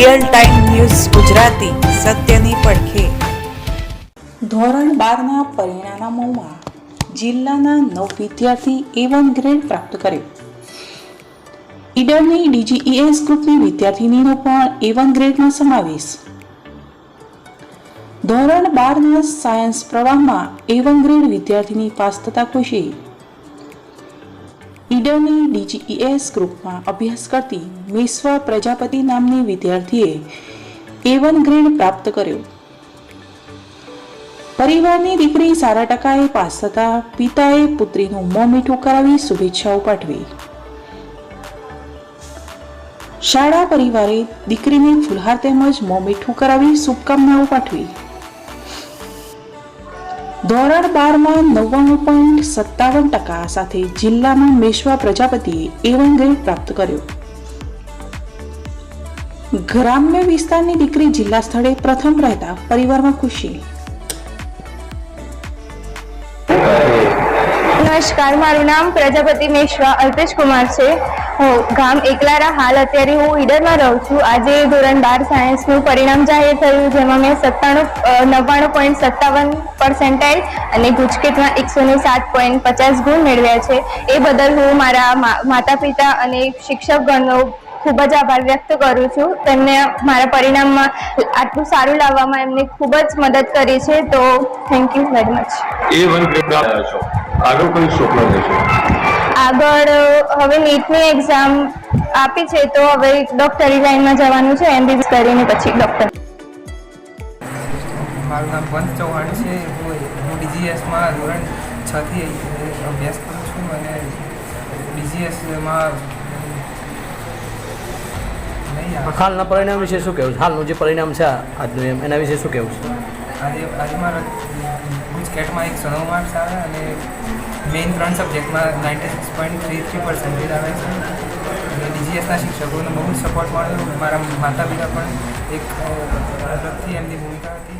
Real time news Gujarati સત્યની પડખે. ધોરણ બારના પરિણામોમાં જિલ્લાના નવ વિદ્યાર્થી એ વન ગ્રેડ પ્રાપ્ત કર્યો. ઈડરની ડીજીઈએસ ગ્રુપની વિદ્યાર્થીનીનો પણ એ વન ગ્રેડમાં સમાવેશ. ધોરણ બારના સાયન્સ પ્રવાહમાં એ વન ગ્રેડ વિદ્યાર્થીની પાસ થતા ખુશી. ઈડરની ડીજીઈએસ ગ્રુપમાં અભ્યાસ કરતી મિશ્વા પ્રજાપતિ નામની વિદ્યાર્થીએ એ ગ્રેડ પ્રાપ્ત કર્યો. પરિવારની દીકરી સારા ટકાએ પાસ થતા પિતાએ પુત્રીનું મોં મીઠું કરાવી શુભેચ્છાઓ પાઠવી. શાળા પરિવારે દીકરીને ફુલહાર તેમજ મોં મીઠું કરાવી શુભકામનાઓ પાઠવી. ધોરણ બારમાં નવ્વાણું પોઈન્ટ સત્તાવન ટકા સાથે જિલ્લામાં મેશ્વા પ્રજાપતિએ એવન ગ્રેડ પ્રાપ્ત કર્યો. ગ્રામ્ય વિસ્તારની દીકરી જિલ્લા સ્થળે પ્રથમ રહેતા પરિવારમાં ખુશી. નમસ્કાર, મારું નામ પ્રજાપતિ મેશ્વા અલ્પેશ કુમાર છે. ગામ એકલારા હાલ અત્યારે હું ઈડરમાં રહું છું. આજે ધોરણ બાર સાયન્સનું પરિણામ જાહેર થયું, જેમાં મેં સત્તાણું નવ્વાણું પોઈન્ટ સત્તાવન પર્સન્ટાઇલ અને ગુજકેટમાં એકસો ને સાત પોઈન્ટ પચાસ ગુણ મેળવ્યા છે. એ બદલ હું મારા માતા પિતા અને શિક્ષકગણનો ખૂબ જ આભાર વ્યક્ત કરું છું. તેમને મારા પરિણામમાં આટલું સારું લાવવામાં એમને ખૂબ જ મદદ કરી છે. તો thank you very much A one છો આગળ કોઈ સ્વપ્ન રહેશે આગળ હવે નીટની એક્ઝામ આપી છે તો હવે ડોક્ટરી લાઈનમાં જવાનું છે એમબીબીએસ કરીને પછી ડોક્ટર મારું નામ પંત ચૌહાણ છે હું ડીજીએસમાં ધોરણ છથી અભ્યાસ કરું છું અને ડીજીએસમાં નહીં હાલના પરિણામ વિશે શું કહેવું છે? હાલનું જે પરિણામ છે આજનું એમ એના વિશે શું કહેવું છે? આજે આજે મારા ગુજકેટમાં એક સનો માર્ક્સ આવે અને મેઇન ત્રણ સબ્જેક્ટમાં ninety six point three three percentage આવે છે. અને ડીજીએસના શિક્ષકોનો બહુ સપોર્ટ મળ્યો મારા માતા પિતા પણ એક અલગથી એમની ભૂમિકા હતી.